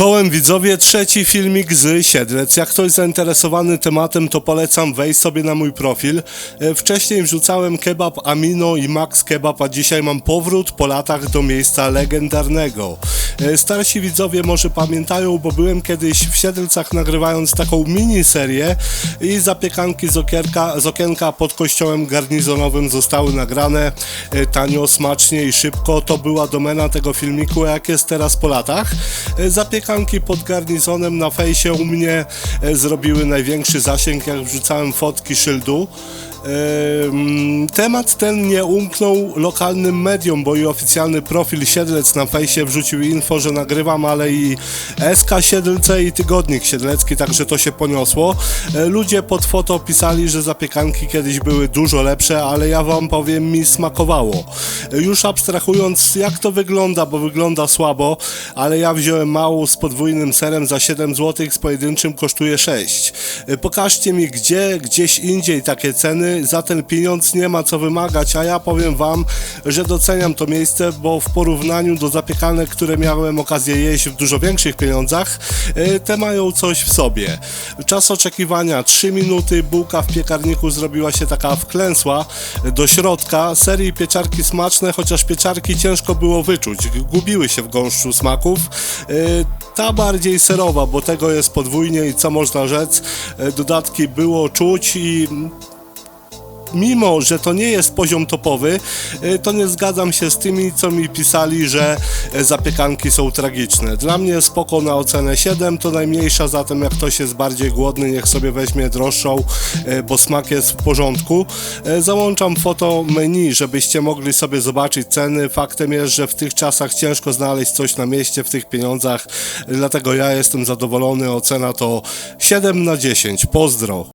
Czołem widzowie, trzeci filmik z Siedlec. Jak ktoś zainteresowany tematem, to polecam wejść sobie na mój profil. E, Wcześniej wrzucałem kebab Amino i Max Kebab, a dzisiaj mam powrót po latach do miejsca legendarnego. E, Starsi widzowie może pamiętają, bo byłem kiedyś w Siedlcach nagrywając taką miniserię i zapiekanki z, okierka, z okienka pod kościołem garnizonowym zostały nagrane e, tanio, smacznie i szybko. To była domena tego filmiku, jak jest teraz po latach. E, Zapiekanki pod garnizonem na fejsie u mnie zrobiły największy zasięg, jak wrzucałem fotki szyldu. Em, Temat ten nie umknął lokalnym mediom, bo i oficjalny profil Siedlec na fejsie wrzucił info, że nagrywam, ale i SK Siedlce i Tygodnik Siedlecki, także to się poniosło. E, Ludzie pod foto pisali, że zapiekanki kiedyś były dużo lepsze, ale ja wam powiem, mi smakowało. E, Już abstrahując, jak to wygląda, bo wygląda słabo, ale ja wziąłem małą z podwójnym serem za 7 zł, z pojedynczym kosztuje 6. E, Pokażcie mi, gdzie, gdzieś indziej takie ceny, za ten pieniądz nie ma co wymagać, a ja powiem wam, że doceniam to miejsce, bo w porównaniu do zapiekanek, które miałem okazję jeść w dużo większych pieniądzach, e, te mają coś w sobie. Czas oczekiwania 3 minuty, bułka w piekarniku zrobiła się taka wklęsła do środka. Serii pieczarki smaczne, chociaż pieczarki ciężko było wyczuć, gubiły się w gąszczu smaków. E, Ta bardziej serowa, bo tego jest podwójnie i co można rzec, e, dodatki było czuć i mimo, że to nie jest poziom topowy, y, to nie zgadzam się z tymi, co mi pisali, że y, zapiekanki są tragiczne. Dla mnie spoko na ocenę 7, to najmniejsza, zatem jak ktoś jest bardziej głodny, niech sobie weźmie droższą, y, bo smak jest w porządku. Załączam foto menu, żebyście mogli sobie zobaczyć ceny. Faktem jest, że w tych czasach ciężko znaleźć coś na mieście w tych pieniądzach, dlatego ja jestem zadowolony. Ocena to 7 na 10. Pozdro.